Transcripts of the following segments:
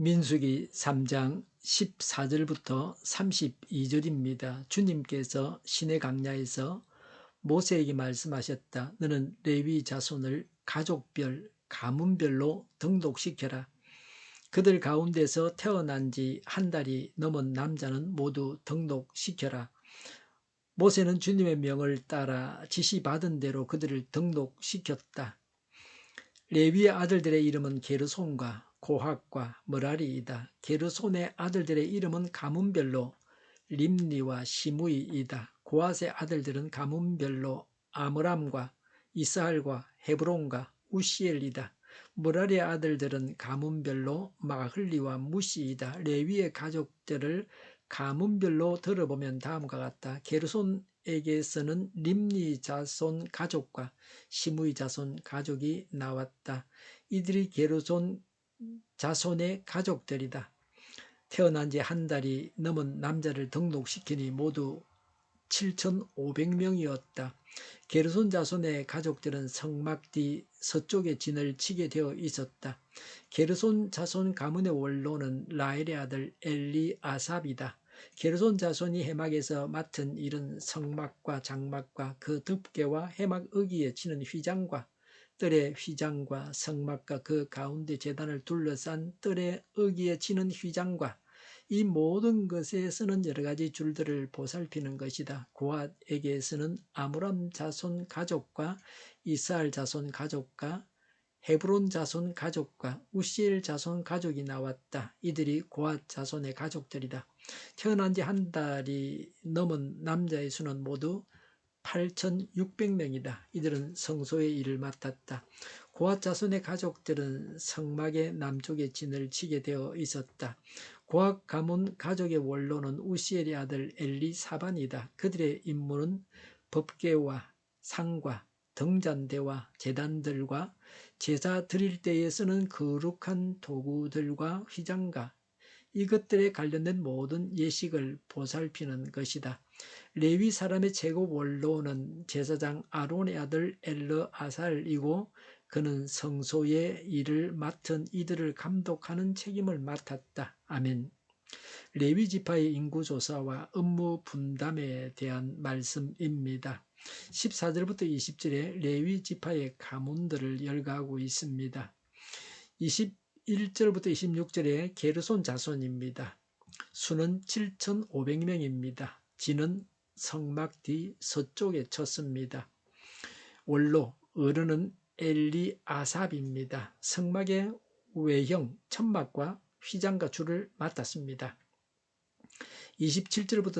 민수기 3장 14절부터 32절입니다. 주님께서 신의 강야에서 모세에게 말씀하셨다. 너는 레위 자손을 가족별, 가문별로 등록시켜라. 그들 가운데서 태어난 지 한 달이 넘은 남자는 모두 등록시켜라. 모세는 주님의 명을 따라 지시받은 대로 그들을 등록시켰다. 레위의 아들들의 이름은 게르손과 고학과 머라리이다. 게르손의 아들들의 이름은 가문별로 림니와 시무이이다. 고앗의 아들들은 가문별로 아므람과 이스할과 헤브론과 우시엘이다. 머라리의 아들들은 가문별로 마흘리와 무시이다. 레위의 가족들을 가문별로 들어보면 다음과 같다. 게르손에게서는 림니 자손 가족과 시무이 자손 가족이 나왔다. 이들이 게르손 자손의 가족들이다. 태어난 지 한 달이 넘은 남자를 등록시키니 모두 7,500명이었다. 게르손 자손의 가족들은 성막 뒤 서쪽에 진을 치게 되어 있었다. 게르손 자손 가문의 원로는 라엘의 아들 엘리 아삽이다. 게르손 자손이 해막에서 맡은 일은 성막과 장막과 그 덮개와 해막 어기에 치는 휘장과 뜰의 휘장과 성막과 그 가운데 재단을 둘러싼 뜰의 어기에 치는 휘장과 이 모든 것에 서는 여러 가지 줄들을 보살피는 것이다. 고앗에게서는 아므람 자손 가족과 이스알 자손 가족과 헤브론 자손 가족과 우시엘 자손 가족이 나왔다. 이들이 고앗 자손의 가족들이다. 태어난 지 한 달이 넘은 남자의 수는 모두 8,600명이다. 이들은 성소의 일을 맡았다. 고앗 자손의 가족들은 성막의 남쪽에 진을 치게 되어 있었다. 고앗 가문 가족의 원로는 우시엘의 아들 엘리사반이다. 그들의 임무는 법계와 상과 등잔대와 재단들과 제사 드릴 때에 쓰는 거룩한 도구들과 휘장과 이것들에 관련된 모든 예식을 보살피는 것이다. 레위 사람의 제곱 원로는 제사장 아론의 아들 엘르 아살이고 그는 성소의 일을 맡은 이들을 감독하는 책임을 맡았다. 아멘. 레위 지파의 인구 조사와 업무 분담에 대한 말씀입니다. 14절부터 20절에 레위 지파의 가문들을 열거하고 있습니다. 21절부터 26절에 게르손 자손입니다. 수는 7,500명입니다. 지는 성막 뒤 서쪽에 쳤습니다. 원로 어른은 엘리 아삽입니다. 성막의 외형 천막과 휘장과 줄을 맡았습니다. 27절부터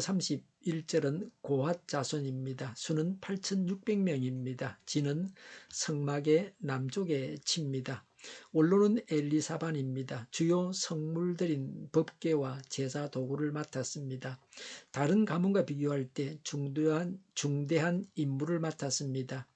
31절은 고핫 자손입니다. 수는 8,600명입니다. 지는 성막의 남쪽에 칩니다. 원로는 엘리사반입니다. 주요 성물들인 법계와 제사 도구를 맡았습니다. 다른 가문과 비교할 때 중대한, 중대한 임무를 맡았습니다.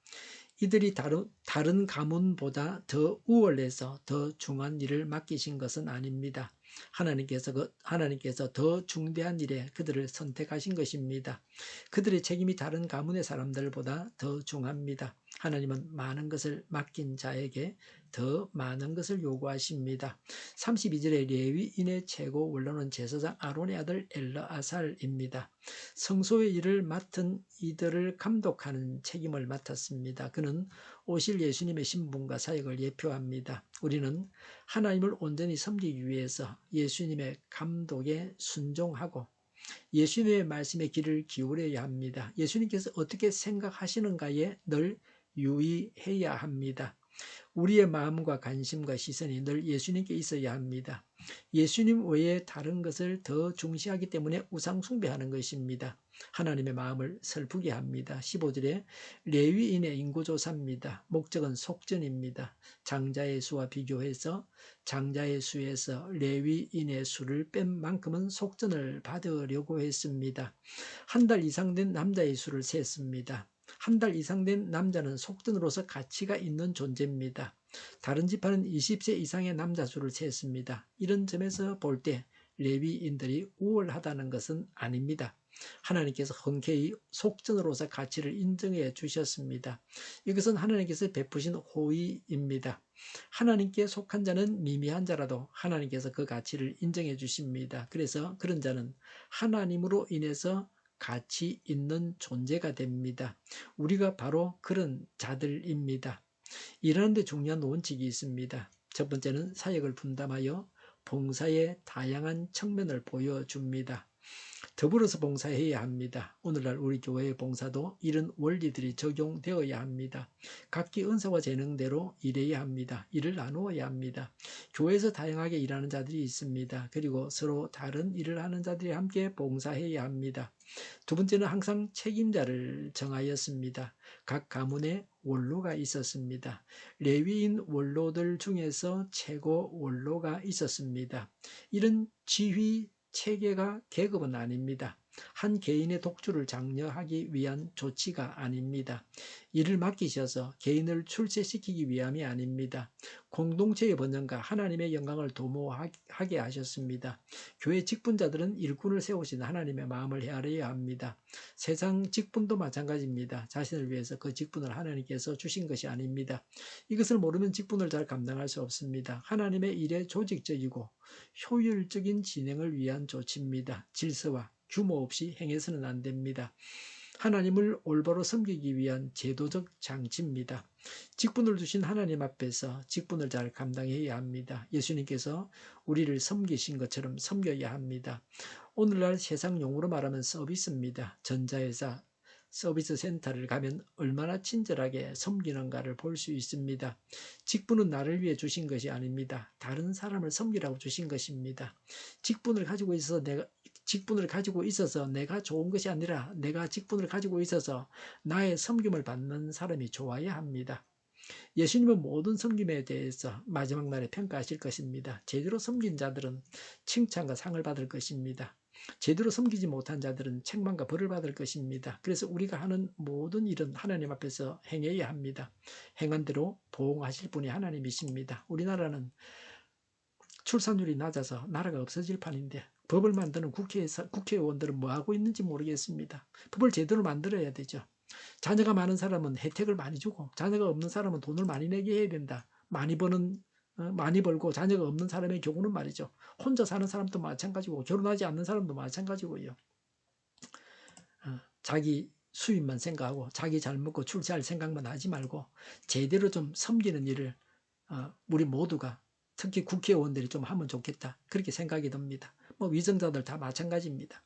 이들이 다른, 다른 가문보다 더 우월해서 더 중한 일을 맡기신 것은 아닙니다. 하나님께서 그 하나님께서 더 중대한 일에 그들을 선택하신 것입니다. 그들의 책임이 다른 가문의 사람들보다 더 중합니다. 하나님은 많은 것을 맡긴 자에게 더 많은 것을 요구하십니다. 32절에 레위인의 최고 원로는 제사장 아론의 아들 엘라아살입니다. 성소의 일을 맡은 이들을 감독하는 책임을 맡았습니다. 그는 오실 예수님의 신분과 사역을 예표합니다. 우리는 하나님을 온전히 섬기기 위해서 예수님의 감독에 순종하고 예수님의 말씀에 귀를 기울여야 합니다. 예수님께서 어떻게 생각하시는가에 늘 유의해야 합니다. 우리의 마음과 관심과 시선이 늘 예수님께 있어야 합니다. 예수님 외에 다른 것을 더 중시하기 때문에 우상 숭배하는 것입니다. 하나님의 마음을 슬프게 합니다. 15절에 레위인의 인구조사입니다. 목적은 속전입니다. 장자의 수와 비교해서 장자의 수에서 레위인의 수를 뺀 만큼은 속전을 받으려고 했습니다. 한 달 이상 된 남자의 수를 셌습니다. 한 달 이상 된 남자는 속전으로서 가치가 있는 존재입니다. 다른 지파는 20세 이상의 남자 수를 셌습니다. 이런 점에서 볼 때 레위인들이 우월하다는 것은 아닙니다. 하나님께서 흔쾌히 속전으로서 가치를 인정해 주셨습니다. 이것은 하나님께서 베푸신 호의입니다. 하나님께 속한 자는 미미한 자라도 하나님께서 그 가치를 인정해 주십니다. 그래서 그런 자는 하나님으로 인해서 가치 있는 존재가 됩니다. 우리가 바로 그런 자들입니다. 이러는데 중요한 원칙이 있습니다. 첫 번째는 사역을 분담하여 봉사의 다양한 측면을 보여줍니다. 더불어서 봉사해야 합니다. 오늘날 우리 교회의 봉사도 이런 원리들이 적용되어야 합니다. 각기 은사와 재능대로 일해야 합니다. 일을 나누어야 합니다. 교회에서 다양하게 일하는 자들이 있습니다. 그리고 서로 다른 일을 하는 자들이 함께 봉사해야 합니다. 두 번째는 항상 책임자를 정하였습니다. 각 가문에 원로가 있었습니다. 레위인 원로들 중에서 최고 원로가 있었습니다. 이런 지휘 체계가 계급은 아닙니다. 한 개인의 독주를 장려하기 위한 조치가 아닙니다. 이를 맡기셔서 개인을 출세시키기 위함이 아닙니다. 공동체의 번영과 하나님의 영광을 도모하게 하셨습니다. 교회 직분자들은 일꾼을 세우신 하나님의 마음을 헤아려야 합니다. 세상 직분도 마찬가지입니다. 자신을 위해서 그 직분을 하나님께서 주신 것이 아닙니다. 이것을 모르면 직분을 잘 감당할 수 없습니다. 하나님의 일에 조직적이고 효율적인 진행을 위한 조치입니다. 질서와 규모 없이 행해서는 안 됩니다. 하나님을 올바로 섬기기 위한 제도적 장치입니다. 직분을 주신 하나님 앞에서 직분을 잘 감당해야 합니다. 예수님께서 우리를 섬기신 것처럼 섬겨야 합니다. 오늘날 세상 용어로 말하면 서비스입니다. 전자회사, 서비스 센터를 가면 얼마나 친절하게 섬기는가를 볼 수 있습니다. 직분은 나를 위해 주신 것이 아닙니다. 다른 사람을 섬기라고 주신 것입니다. 직분을 가지고 있어서 내가 직분을 가지고 있어서 내가 좋은 것이 아니라 내가 직분을 가지고 있어서 나의 섬김을 받는 사람이 좋아야 합니다. 예수님은 모든 섬김에 대해서 마지막 날에 평가하실 것입니다. 제대로 섬긴 자들은 칭찬과 상을 받을 것입니다. 제대로 섬기지 못한 자들은 책망과 벌을 받을 것입니다. 그래서 우리가 하는 모든 일은 하나님 앞에서 행해야 합니다. 행한 대로 보응하실 분이 하나님이십니다. 우리나라는 출산율이 낮아서 나라가 없어질 판인데 법을 만드는 국회에서, 국회의원들은 뭐 하고 있는지 모르겠습니다. 법을 제대로 만들어야 되죠. 자녀가 많은 사람은 혜택을 많이 주고 자녀가 없는 사람은 돈을 많이 내게 해야 된다. 많이 버는 어, 많이 벌고 자녀가 없는 사람의 경우는 말이죠. 혼자 사는 사람도 마찬가지고 결혼하지 않는 사람도 마찬가지고요. 어, 자기 수입만 생각하고 자기 잘 먹고 출세할 생각만 하지 말고 제대로 좀 섬기는 일을 어, 우리 모두가 특히 국회의원들이 좀 하면 좋겠다. 그렇게 생각이 듭니다. 뭐 위정자들 다 마찬가지입니다.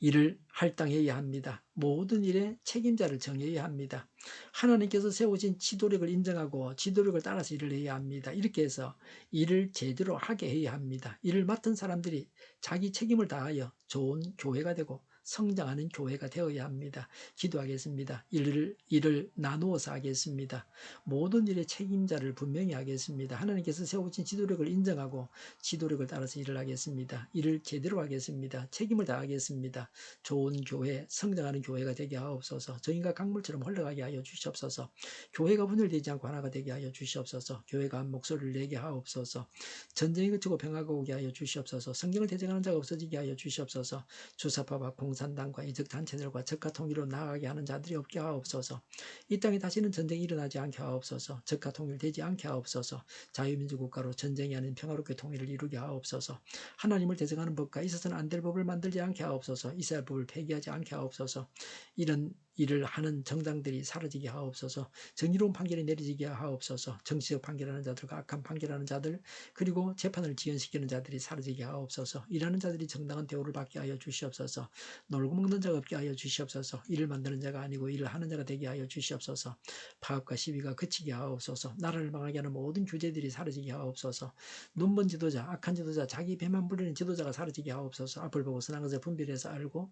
일을 할당해야 합니다. 모든 일에 책임자를 정해야 합니다. 하나님께서 세우신 지도력을 인정하고 지도력을 따라서 일을 해야 합니다. 이렇게 해서 일을 제대로 하게 해야 합니다. 일을 맡은 사람들이 자기 책임을 다하여 좋은 교회가 되고 성장하는 교회가 되어야 합니다. 기도하겠습니다. 일을, 일을 나누어서 하겠습니다. 모든 일의 책임자를 분명히 하겠습니다. 하나님께서 세우신 지도력을 인정하고 지도력을 따라서 일을 하겠습니다. 일을 제대로 하겠습니다. 책임을 다하겠습니다. 좋은 교회, 성장하는 교회가 되게 하옵소서. 정인과 강물처럼 흘러가게 하여 주시옵소서. 교회가 분열되지 않고 하나가 되게 하여 주시옵소서. 교회가 한 목소리를 내게 하옵소서. 전쟁이 그치고 평화가 오게 하여 주시옵소서. 성경을 대적하는 자가 없어지게 하여 주시옵소서. 주사파와 공 산당과 이적 단체들과 적가 통일로 나아가게 하는 자들이 없게 하옵소서. 이 땅에 다시는 전쟁이 일어나지 않게 하옵소서. 적가 통일되지 않게 하옵소서. 자유민주 국가로 전쟁이 아닌 평화롭게 통일을 이루게 하옵소서. 하나님을 대적하는 법과 있어서는 안 될 법을 만들지 않게 하옵소서. 이스라엘 법을 폐기하지 않게 하옵소서. 이런 일을 하는 정당들이 사라지게 하옵소서. 정의로운 판결이 내리지게 하옵소서. 정치적 판결하는 자들과 악한 판결하는 자들 그리고 재판을 지연시키는 자들이 사라지게 하옵소서. 일하는 자들이 정당한 대우를 받게 하여 주시옵소서. 놀고 먹는 자가 없게 하여 주시옵소서. 일을 만드는 자가 아니고 일을 하는 자가 되게 하여 주시옵소서. 파업과 시위가 그치게 하옵소서. 나라를 망하게 하는 모든 규제들이 사라지게 하옵소서. 눈먼 지도자, 악한 지도자, 자기 배만 부리는 지도자가 사라지게 하옵소서. 앞을 보고 선한 것을 분별해서 알고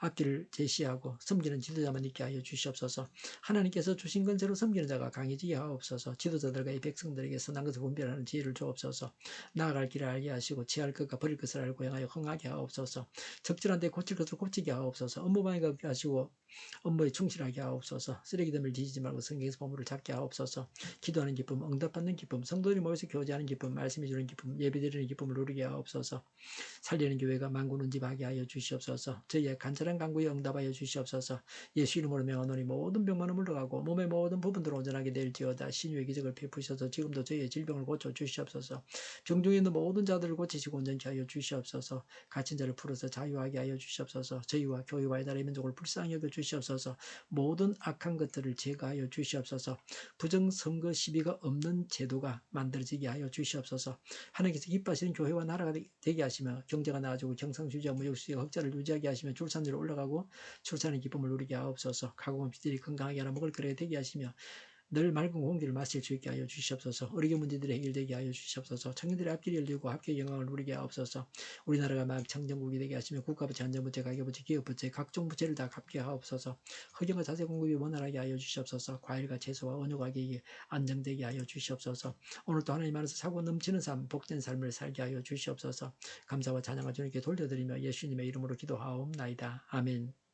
앞길을 제시하고 섬기는 지도자만 있게 하여 주시옵소서. 하나님께서 주신 건제로 섬기는 자가 강해지게 하옵소서. 지도자들과 이 백성들에게 선한 것을 분별하는 지혜를 주옵소서. 나아갈 길을 알게 하시고 취할 것과 버릴 것을 알고 행하여 흥하게 하옵소서. 적절한 데 고칠 것을 고치게 하옵소서. 업무방해가 없게 하시고 업무에 충실하게 하옵소서. 쓰레기됨을 뒤지지 말고 성경에서 보물을 잡게 하옵소서. 기도하는 기쁨, 응답받는 기쁨, 성도들이 모여서 교제하는 기쁨, 말씀해 주는 기쁨, 예배드리는 기쁨을 누리게 하옵소서. 살리는 교회가 만군은 집하게 하여 주시옵소서. 저희의 간절한 간구에 응답하여 주시옵소서. 예수 이름으로 명하노니 모든 병만은 물러가고 몸의 모든 부분들 온전하게 될지어다. 신유의 기적을 베푸셔서 지금도 저희의 질병을 고쳐 주시옵소서. 병중에 있는 모든 자들을 고치시고 온전케 하여 주시옵소서. 갇힌 자를 풀어서 자유하게 하여 주시옵소서. 저희와 교회와 의 나라의 민족을 불쌍히 여겨 주시옵소서. 모든 악한 것들을 제거하여 주시옵소서. 부정 선거 시비가 없는 제도가 만들어지게 하여 주시옵소서. 하나님께서 기뻐하시는 교회와 나라가 되게 하시며 경제가 나아지고 경상수지와 무역수지가 흑자를 유지하게 하시며 출산율이 올라가고 출산의 기쁨을 누리게 하옵소서. 가공한 피들이 건강하게 하나 먹을 거리가 되게 하시며 늘 맑은 공기를 마실 수 있게 하여 주시옵소서. 어리게 문제들이 해결되게 하여 주시옵소서. 청년들의 앞길이 열리고 합계의 영광을 누리게 하옵소서. 우리나라가 막 청정국이 되게 하시며 국가부채, 안전부채, 가계부채, 기업부채, 각종 부채를 다 갚게 하옵소서. 흑연과 자세 공급이 원활하게 하여 주시옵소서. 과일과 채소와 원유 가격이 안정되게 하여 주시옵소서. 오늘도 하나님 안에서 사고 넘치는 삶, 복된 삶을 살게 하여 주시옵소서. 감사와 찬양을 주님께 돌려드리며 예수님의 이름으로 기도하옵나이다. 아멘.